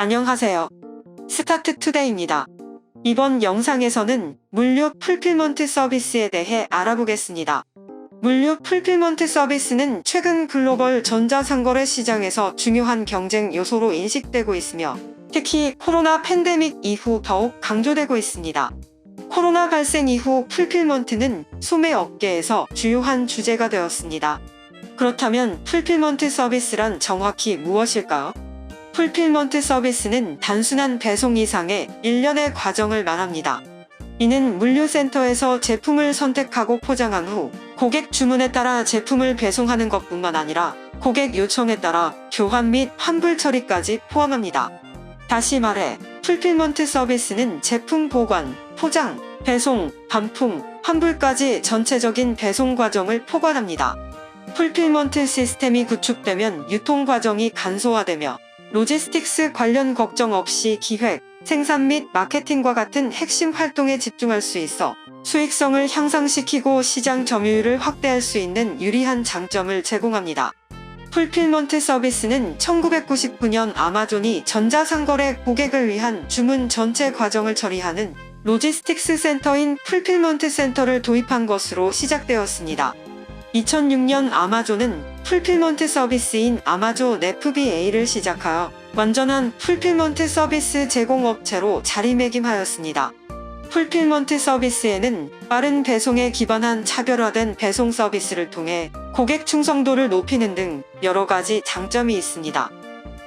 안녕하세요. 스타트 투데이입니다. 이번 영상에서는 물류 풀필먼트 서비스에 대해 알아보겠습니다. 물류 풀필먼트 서비스는 최근 글로벌 전자상거래 시장에서 중요한 경쟁 요소로 인식되고 있으며 특히 코로나 팬데믹 이후 더욱 강조되고 있습니다. 코로나 발생 이후 풀필먼트는 소매 업계에서 주요한 주제가 되었습니다. 그렇다면 풀필먼트 서비스란 정확히 무엇일까요? 풀필먼트 서비스는 단순한 배송 이상의 일련의 과정을 말합니다. 이는 물류센터에서 제품을 선택하고 포장한 후 고객 주문에 따라 제품을 배송하는 것뿐만 아니라 고객 요청에 따라 교환 및 환불 처리까지 포함합니다. 다시 말해 풀필먼트 서비스는 제품 보관, 포장, 배송, 반품, 환불까지 전체적인 배송 과정을 포괄합니다. 풀필먼트 시스템이 구축되면 유통 과정이 간소화되며 로지스틱스 관련 걱정 없이 기획, 생산 및 마케팅과 같은 핵심 활동에 집중할 수 있어 수익성을 향상시키고 시장 점유율을 확대할 수 있는 유리한 장점을 제공합니다. 풀필먼트 서비스는 1999년 아마존이 전자상거래 고객을 위한 주문 전체 과정을 처리하는 로지스틱스 센터인 풀필먼트 센터를 도입한 것으로 시작되었습니다. 2006년 아마존은 풀필먼트 서비스인 아마존 FBA를 시작하여 완전한 풀필먼트 서비스 제공업체로 자리매김하였습니다. 풀필먼트 서비스에는 빠른 배송에 기반한 차별화된 배송 서비스를 통해 고객 충성도를 높이는 등 여러 가지 장점이 있습니다.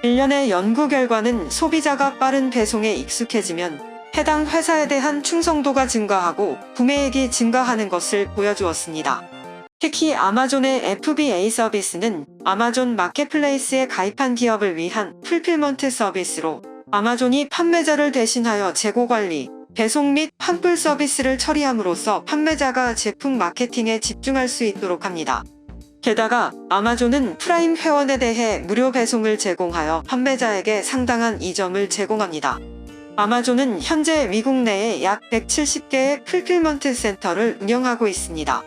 일련의 연구 결과는 소비자가 빠른 배송에 익숙해지면 해당 회사에 대한 충성도가 증가하고 구매액이 증가하는 것을 보여주었습니다. 특히 아마존의 FBA 서비스는 아마존 마켓플레이스에 가입한 기업을 위한 풀필먼트 서비스로 아마존이 판매자를 대신하여 재고 관리, 배송 및 환불 서비스를 처리함으로써 판매자가 제품 마케팅에 집중할 수 있도록 합니다. 게다가 아마존은 프라임 회원에 대해 무료 배송을 제공하여 판매자에게 상당한 이점을 제공합니다. 아마존은 현재 미국 내에 약 170개의 풀필먼트 센터를 운영하고 있습니다.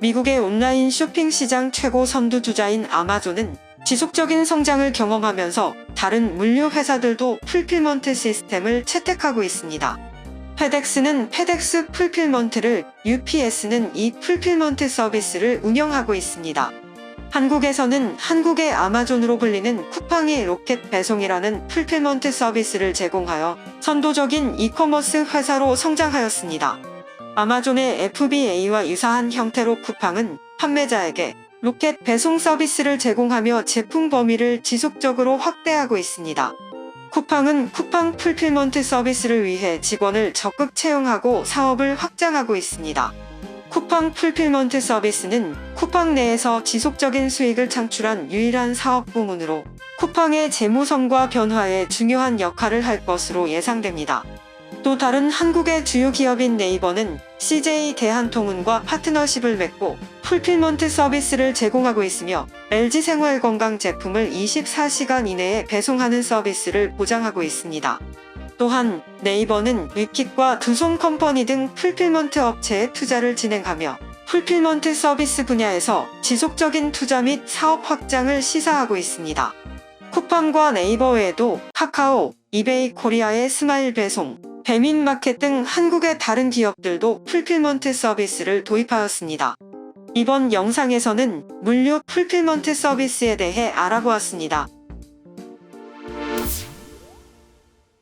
미국의 온라인 쇼핑 시장 최고 선두주자인 아마존은 지속적인 성장을 경험하면서 다른 물류 회사들도 풀필먼트 시스템을 채택하고 있습니다. 페덱스는 페덱스 풀필먼트를, UPS는 이 풀필먼트 서비스를 운영하고 있습니다. 한국에서는 한국의 아마존으로 불리는 쿠팡이 로켓 배송이라는 풀필먼트 서비스를 제공하여 선도적인 이커머스 회사로 성장하였습니다. 아마존의 FBA와 유사한 형태로 쿠팡은 판매자에게 로켓 배송 서비스를 제공하며 제품 범위를 지속적으로 확대하고 있습니다. 쿠팡은 쿠팡 풀필먼트 서비스를 위해 직원을 적극 채용하고 사업을 확장하고 있습니다. 쿠팡 풀필먼트 서비스는 쿠팡 내에서 지속적인 수익을 창출한 유일한 사업 부문으로 쿠팡의 재무성과 변화에 중요한 역할을 할 것으로 예상됩니다. 또 다른 한국의 주요 기업인 네이버는 CJ 대한통운과 파트너십을 맺고 풀필먼트 서비스를 제공하고 있으며 LG 생활건강 제품을 24시간 이내에 배송하는 서비스를 보장하고 있습니다. 또한 네이버는 위킷과 두손 컴퍼니 등 풀필먼트 업체에 투자를 진행하며 풀필먼트 서비스 분야에서 지속적인 투자 및 사업 확장을 시사하고 있습니다. 쿠팡과 네이버 외에도 카카오, 이베이 코리아의 스마일 배송, 배민마켓 등 한국의 다른 기업들도 풀필먼트 서비스를 도입하였습니다. 이번 영상에서는 물류 풀필먼트 서비스에 대해 알아보았습니다.